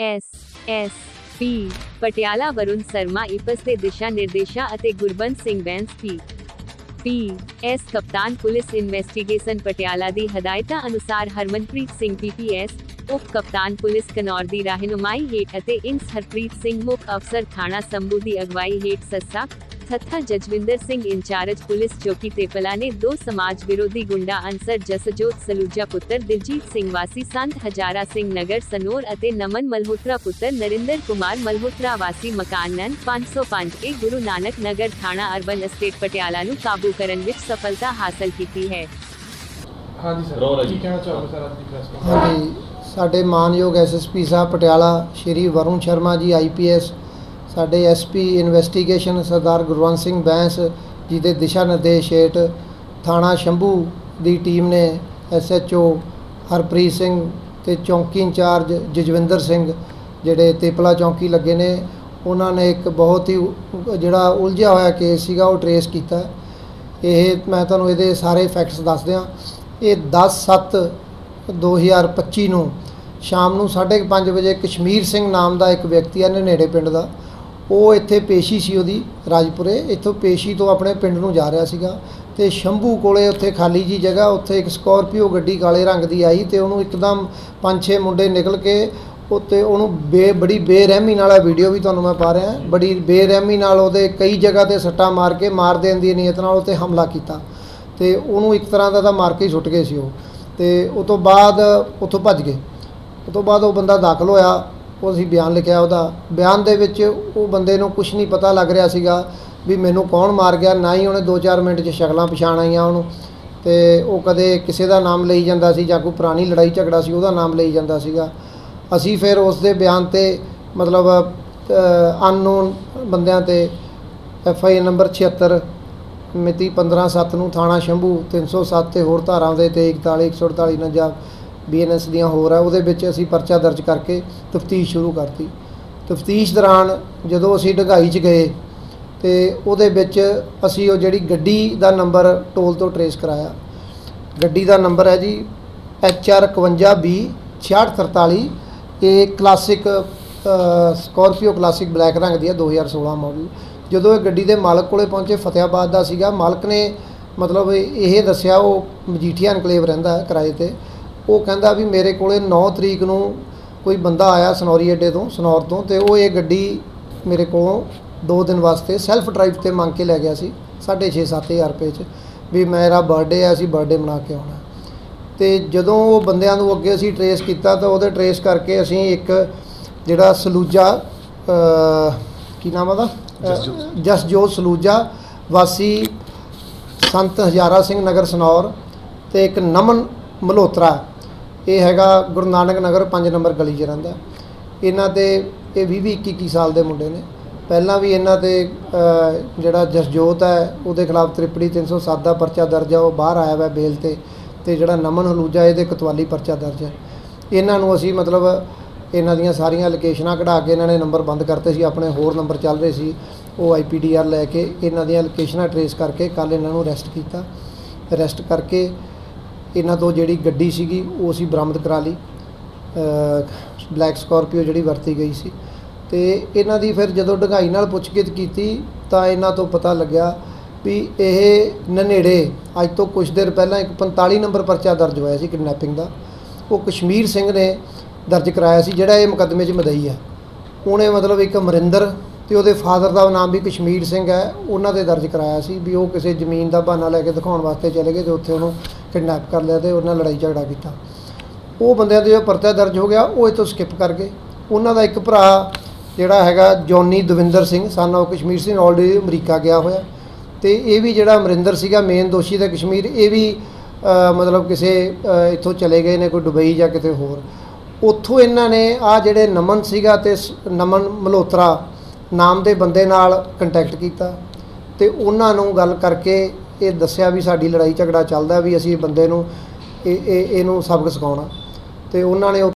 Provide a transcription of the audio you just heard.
S S P Patiala Varun Sarma IPS ਦੇ ਦਿਸ਼ਾ ਨਿਰਦੇਸ਼ਾਂ ਅਤੇ Gurband Singh Bains P P S, ਕਪਤਾਨ ਪੁਲਿਸ ਇਨਵੈਸਟੀਗੇਸ਼ਨ ਪਟਿਆਲਾ ਦੀ ਹਦਾਇਤਾਂ ਅਨੁਸਾਰ ਹਰਮਨਪ੍ਰੀਤ ਸਿੰਘ ਪੀਪੀਐਸ, ਉਪ ਕਪਤਾਨ ਪੁਲਿਸ ਕਨੌਰ ਦੀ ਰਹਿਨੁਮਾਈ ਹੇਠ ਅਤੇ ਇੰਸ ਹਰਪ੍ਰੀਤ ਸਿੰਘ ਮੁੱਖ ਅਫਸਰ ਥਾਣਾ ਸੰਭੂ ਦੀ ਅਗਵਾਈ ਹੇਠ ਸੱਸਾ ਥੱਥਾ ਜਜਵਿੰਦਰ ਸਿੰਘ ਇੰਚਾਰਜ ਪੁਲਿਸ ਚੌਕੀ ਤੇਪਲਾ ਨੇ ਦੋ ਸਮਾਜ ਵਿਰੋਧੀ ਗੁੰਡਾ ਅਨਸਰ ਜਸਜੋਤ ਸਲੂਜਾ ਪੁੱਤਰ ਦਿਲਜੀਤ ਸਿੰਘ ਵਾਸੀ ਸੰਤ ਹਜ਼ਾਰਾ ਸਿੰਘ ਨਗਰ ਸਨੋਰ ਅਤੇ ਨਮਨ ਮਲਹੋਤਰਾ ਪੁੱਤਰ ਨਰਿੰਦਰ ਕੁਮਾਰ ਮਲਹੋਤਰਾ ਵਾਸੀ ਮਕਾਨ ਨੰ 505 ਏ ਗੁਰੂ ਨਾਨਕ ਨਗਰ ਥਾਣਾ ਅਰਬਨ ਅਸਟੇਟ ਪਟਿਆਲਾ ਨੂੰ ਕਾਬੂ ਕਰਨ ਵਿੱਚ ਸਫਲਤਾ ਹਾਸਲ ਕੀਤੀ ਹੈ। ਹਾਂਜੀ ਸਰ। ਕੀ ਕਹਿਣਾ ਚਾਹੋਗੇ ਸਰ ਦੀ ਪ੍ਰੈਸ ਹਾਂਜੀ ਸਾਡੇ ਮਾਨਯੋਗ ਐਸਐਸਪੀ ਸਾਹਿਬ ਪਟਿਆਲਾ ਸ਼੍ਰੀ ਵਰੁਣ ਸ਼ਰਮਾ ਜੀ ਆਈਪੀਐਸ ਸਾਡੇ ਐਸਪੀ ਇਨਵੈਸਟੀਗੇਸ਼ਨ ਸਰਦਾਰ ਗੁਰਵੰਤ ਸਿੰਘ ਬੈਂਸ ਜੀ ਦੇ ਦਿਸ਼ਾ ਨਿਰਦੇਸ਼ ਹੇਠ ਥਾਣਾ ਸ਼ੰਭੂ ਦੀ ਟੀਮ ਨੇ ਐਸਐਚਓ ਹਰਪ੍ਰੀਤ ਸਿੰਘ ਤੇ ਚੌਂਕੀ ਇੰਚਾਰਜ ਜਜਵਿੰਦਰ ਸਿੰਘ ਜਿਹੜੇ ਤੇਪਲਾ ਚੌਂਕੀ ਲੱਗੇ ਨੇ, ਉਹਨਾਂ ਨੇ ਇੱਕ ਬਹੁਤ ਹੀ ਉ- ਜਿਹੜਾ ਉਲਝਿਆ ਹੋਇਆ ਕੇਸ ਸੀਗਾ, ਉਹ ਟਰੇਸ ਕੀਤਾ। ਇਹ ਮੈਂ ਤੁਹਾਨੂੰ ਇਹਦੇ ਸਾਰੇ ਫੈਕਟਸ ਦੱਸ ਦਿਆਂ। ਇਹ 10 7 2025 ਨੂੰ ਸ਼ਾਮ ਨੂੰ 5:30 ਵਜੇ ਕਸ਼ਮੀਰ ਸਿੰਘ ਨਾਮ ਦਾ ਇੱਕ ਵਿਅਕਤੀ ਹੈ ਨੇੜੇ ਪਿੰਡ ਦਾ। ਉਹ ਇੱਥੇ ਪੇਸ਼ੀ ਸੀ ਉਹਦੀ, ਰਾਜਪੁਰੇ। ਇੱਥੋਂ ਪੇਸ਼ੀ ਤੋਂ ਆਪਣੇ ਪਿੰਡ ਨੂੰ ਜਾ ਰਿਹਾ ਸੀਗਾ ਤੇ ਸ਼ੰਭੂ ਕੋਲੇ ਉੱਥੇ ਖਾਲੀ ਜੀ ਜਗ੍ਹਾ, ਉੱਥੇ ਇੱਕ ਸਕੋਰਪੀਓ ਗੱਡੀ ਕਾਲੇ ਰੰਗ ਦੀ ਆਈ ਤੇ ਉਹਨੂੰ ਇੱਕਦਮ ਪੰਜ ਛੇ ਮੁੰਡੇ ਨਿਕਲ ਕੇ ਉੱਤੇ ਉਹਨੂੰ ਬੇ, ਬੜੀ ਬੇਰਹਿਮੀ ਨਾਲ ਇਹ ਵੀਡੀਓ ਵੀ ਤੁਹਾਨੂੰ ਮੈਂ ਪਾ ਰਿਹਾ, ਬੜੀ ਬੇਰਹਿਮੀ ਨਾਲ ਉਹਦੇ ਕਈ ਜਗ੍ਹਾ ਤੇ ਸੱਟਾਂ ਮਾਰ ਕੇ, ਮਾਰ ਦੇਣ ਦੀ ਨੀਅਤ ਨਾਲ ਉੱਤੇ ਹਮਲਾ ਕੀਤਾ ਤੇ ਉਹਨੂੰ ਇੱਕ ਤਰ੍ਹਾਂ ਦਾ ਤਾਂ ਮਾਰ ਕੇ ਹੀ ਸੁੱਟ ਗਏ ਸੀ ਉਹ। ਤੇ ਉਸ ਤੋਂ ਬਾਅਦ ਉੱਥੋਂ ਭੱਜ ਗਏ। ਉਸ ਤੋਂ ਬਾਅਦ ਉਹ ਬੰਦਾ ਦਾਖਲ ਹੋਇਆ। ਉਹ ਅਸੀਂ ਬਿਆਨ ਲਿਖਿਆ ਉਹਦਾ। ਬਿਆਨ ਦੇ ਵਿੱਚ ਉਹ ਬੰਦੇ ਨੂੰ ਕੁਝ ਨਹੀਂ ਪਤਾ ਲੱਗ ਰਿਹਾ ਸੀਗਾ ਵੀ ਮੈਨੂੰ ਕੌਣ ਮਾਰ ਗਿਆ, ਨਾ ਹੀ ਉਹਨੇ 2-4 ਮਿੰਟ 'ਚ ਸ਼ਕਲਾਂ ਪਛਾਣ ਆਈਆਂ ਉਹਨੂੰ। ਤੇ ਉਹ ਕਦੇ ਕਿਸੇ ਦਾ ਨਾਮ ਲਈ ਜਾਂਦਾ ਸੀ ਜਾਂ ਕੋਈ ਪੁਰਾਣੀ ਲੜਾਈ ਝਗੜਾ ਸੀ, ਉਹਦਾ ਨਾਮ ਲਈ ਜਾਂਦਾ ਸੀਗਾ। ਅਸੀਂ ਫਿਰ ਉਸ ਦੇ ਬਿਆਨ ਤੇ ਮਤਲਬ ਅਨਨੋਨ ਬੰਦਿਆਂ ਤੇ ਐਫ ਆਈ ਨੰਬਰ 76 ਮਿਤੀ 15/7 ਨੂੰ ਥਾਣਾ ਸ਼ੰਭੂ 307 ਤੇ ਹੋਰ ਧਾਰਾਵਾਂ ਦੇ ਤੇ 41 148 ਨਜਾ ਬੀਐਨਐਸ ਦੀਆਂ ਹੋਰ ਆ, ਉਹਦੇ ਵਿੱਚ ਅਸੀਂ ਪਰਚਾ ਦਰਜ ਕਰਕੇ ਤਫਤੀਸ਼ ਸ਼ੁਰੂ ਕਰਤੀ। ਤਫਤੀਸ਼ ਦੌਰਾਨ ਜਦੋਂ ਅਸੀਂ ਢਗਾਈ 'ਚ ਗਏ ਤੇ ਉਹਦੇ ਵਿੱਚ ਅਸੀਂ ਉਹ ਜਿਹੜੀ ਗੱਡੀ ਦਾ ਨੰਬਰ ਟੋਲ ਤੋਂ ਟਰੇਸ ਕਰਾਇਆ। ਗੱਡੀ ਦਾ ਨੰਬਰ ਹੈ ਜੀ HR 51B 6643 ਇਹ ਕਲਾਸਿਕ ਸਕਾਰਪੀਓ ਕਲਾਸਿਕ ਬਲੈਕ ਰੰਗ ਦੀ ਹੈ 2016 ਮਾਡਲ ਜਦੋਂ ਇਹ ਗੱਡੀ ਦੇ ਮਾਲਕ ਕੋਲੇ ਪਹੁੰਚੇ, ਫਤਿਆਬਾਦ ਦਾ ਸੀਗਾ, ਮਾਲਕ ਨੇ ਮਤਲਬ ਇਹ ਦੱਸਿਆ, ਉਹ ਮਜੀਠੀਆ ਐਨਕਲੇਵ ਰਹਿੰਦਾ ਕਿਰਾਏ ਤੇ। ਉਹ ਕਹਿੰਦਾ ਵੀ ਮੇਰੇ ਕੋਲੇ 9 ਤਰੀਕ ਨੂੰ ਕੋਈ ਬੰਦਾ ਆਇਆ ਸਨੌਰੀ ਅੱਡੇ ਤੋਂ ਸਨੌਰ ਤੋਂ ਤੇ ਉਹ ਇਹ ਗੱਡੀ ਮੇਰੇ ਕੋਲੋਂ 2 ਦਿਨ ਵਾਸਤੇ ਸੈਲਫ ਡਰਾਈਵ ਤੇ ਮੰਗ ਕੇ ਲੈ ਗਿਆ ਸੀ 6.5 7000 ਰੁਪਏ ਚ ਵੀ ਮੇਰਾ ਬਰਥਡੇ ਹੈ ਅਸੀਂ ਬਰਥਡੇ ਮਨਾ ਕੇ ਆਉਣਾ ਤੇ ਜਦੋਂ ਉਹ ਬੰਦਿਆਂ ਨੂੰ ਅੱਗੇ ਅਸੀਂ ਟਰੇਸ ਕੀਤਾ ਤਾਂ ਉਹਦੇ ਟਰੇਸ ਕਰਕੇ ਅਸੀਂ ਇੱਕ ਜਿਹੜਾ ਸਲੂਜਾ ਕੀ ਨਾਮ ਉਹਦਾ। ਜਸਜੋਤ ਸਲੂਜਾ ਵਾਸੀ ਸੰਤ ਹਜ਼ਾਰਾ ਸਿੰਘ ਨਗਰ ਸਨੌਰ ਤੇ ਇੱਕ ਨਮਨ ਮਲਹੋਤਰਾ। ਇਹ ਹੈਗਾ ਗੁਰੂ ਨਾਨਕ ਨਗਰ 5 ਨੰਬਰ ਗਲੀ 'ਚ ਰਹਿੰਦਾ। ਇਹਨਾਂ ਤੇ ਇਹ 20 ਵੀਹ 21 ਸਾਲ ਦੇ ਮੁੰਡੇ ਨੇ। ਪਹਿਲਾਂ ਵੀ ਇਹਨਾਂ ਤੇ ਜਿਹੜਾ ਜਸਜੋਤ ਹੈ, ਉਹਦੇ ਖਿਲਾਫ ਤ੍ਰਿਪੜੀ 307 ਦਾ ਪਰਚਾ ਦਰਜ ਹੈ ਉਹ ਬਾਹਰ ਆਇਆ ਹੋਇਆ ਬੇਲ ਤੇ ਤੇ ਜਿਹੜਾ ਨਮਨ ਹਲੂਜਾ ਇਹਦੇ ਕਤਵਾਲੀ ਪਰਚਾ ਦਰਜ ਹੈ ਇਹਨਾਂ ਨੂੰ ਅਸੀਂ ਮਤਲਬ ਇਹਨਾਂ ਦੀਆਂ ਸਾਰੀਆਂ ਲੋਕੇਸ਼ਨਾਂ ਕਢਾ ਕੇ ਇਹਨਾਂ ਨੇ ਨੰਬਰ ਬੰਦ ਕਰਤੇ ਸੀ, ਆਪਣੇ ਹੋਰ ਨੰਬਰ ਚੱਲ ਰਹੇ ਸੀ, ਉਹ ਆਈਪੀਡੀਆਰ ਲੈ ਕੇ ਇਹਨਾਂ ਦੀਆਂ ਲੋਕੇਸ਼ਨਾਂ ਟਰੇਸ ਕਰਕੇ ਕੱਲ ਇਹਨਾਂ ਨੂੰ ਅਰੈਸਟ ਕੀਤਾ। ਅਰੈਸਟ ਕਰਕੇ ਇਹਨਾਂ ਤੋਂ ਜਿਹੜੀ ਗੱਡੀ ਸੀਗੀ, ਉਹ ਅਸੀਂ ਬਰਾਮਦ ਕਰਾ ਲਈ। ਬਲੈਕ ਸਕਾਰਪੀਓ ਜਿਹੜੀ ਵਰਤੀ ਗਈ ਸੀ। ਤੇ ਇਹਨਾਂ ਦੀ ਫਿਰ ਜਦੋਂ ਢਗਾਈ ਨਾਲ ਪੁੱਛਗਿੱਛ ਕੀਤੀ, ਤਾਂ ਇਹਨਾਂ ਤੋਂ ਪਤਾ ਲੱਗਿਆ ਵੀ ਇਹ ਨਨੇੜੇ, ਅੱਜ ਤੋਂ ਕੁਝ ਦਿਨ ਪਹਿਲਾਂ ਇੱਕ 45 ਨੰਬਰ ਪਰਚਾ ਦਰਜ ਹੋਇਆ ਸੀ ਕਿਡਨੈਪਿੰਗ ਦਾ। ਉਹ ਕਸ਼ਮੀਰ ਸਿੰਘ ਨੇ ਦਰਜ ਕਰਾਇਆ ਸੀ, ਜਿਹੜਾ ਇਹ ਮੁਕੱਦਮੇ 'ਚ ਮਦਈ ਹੈ। ਉਹਨੇ ਮਤਲਬ ਇੱਕ ਅਮਰਿੰਦਰ ਤੇ ਉਹਦੇ ਫਾਦਰ ਦਾ ਨਾਮ ਵੀ ਕਸ਼ਮੀਰ ਸਿੰਘ ਹੈ, ਉਹਨਾਂ ਦੇ ਦਰਜ ਕਰਾਇਆ ਸੀ ਵੀ ਉਹ ਕਿਸੇ ਜ਼ਮੀਨ ਦਾ ਬਹਾਨਾ ਲੈ ਕੇ ਦਿਖਾਉਣ ਵਾਸਤੇ ਚਲੇ ਗਏ ਤੇ ਉੱਥੇ ਉਹਨੂੰ ਕਿਡਨੈਪ ਕਰ ਲਿਆ ਤੇ ਉਹਨਾਂ ਲੜਾਈ ਝਗੜਾ ਕੀਤਾ। ਉਹ ਬੰਦਿਆਂ ਦੇ ਜੋ ਪਰਚਾ ਦਰਜ ਹੋ ਗਿਆ, ਉਹ ਇਥੋਂ ਸਕਿਪ ਕਰ ਗਏ। ਉਹਨਾਂ ਦਾ ਇੱਕ ਭਰਾ ਜਿਹੜਾ ਹੈਗਾ Johnny Davinder Singh son of Kashmir Singh already America ਗਿਆ ਹੋਇਆ। ਤੇ ਇਹ ਵੀ ਜਿਹੜਾ ਅਮਰਿੰਦਰ ਸੀਗਾ ਮੇਨ ਦੋਸ਼ੀ ਦਾ ਕਸ਼ਮੀਰ, ਇਹ ਵੀ ਮਤਲਬ ਕਿਸੇ ਇੱਥੋਂ ਚਲੇ ਗਏ ਨੇ, ਕੋਈ ਦੁਬਈ ਜਾਂ ਕਿਤੇ ਹੋਰ। ਉੱਥੋਂ ਇਹਨਾਂ ਨੇ ਆ ਜਿਹੜੇ ਨਮਨ ਸੀਗਾ ਤੇ ਸ- ਨਮਨ ਮਲਹੋਤਰਾ ਨਾਮ ਦੇ ਬੰਦੇ ਨਾਲ ਕੰਟੈਕਟ ਕੀਤਾ। ਤੇ ਉਹਨਾਂ ਨੂੰ ਗੱਲ ਕਰਕੇ ਇਹ ਦੱਸਿਆ ਵੀ ਸਾਡੀ ਲੜਾਈ ਝਗੜਾ ਚੱਲਦਾ ਵੀ ਅਸੀਂ ਬੰਦੇ ਨੂੰ ਇਹ ਇਹ ਇਹਨੂੰ ਸਬਕ ਸਿਖਾਉਣਾ। ਤੇ ਉਹਨਾਂ ਨੇ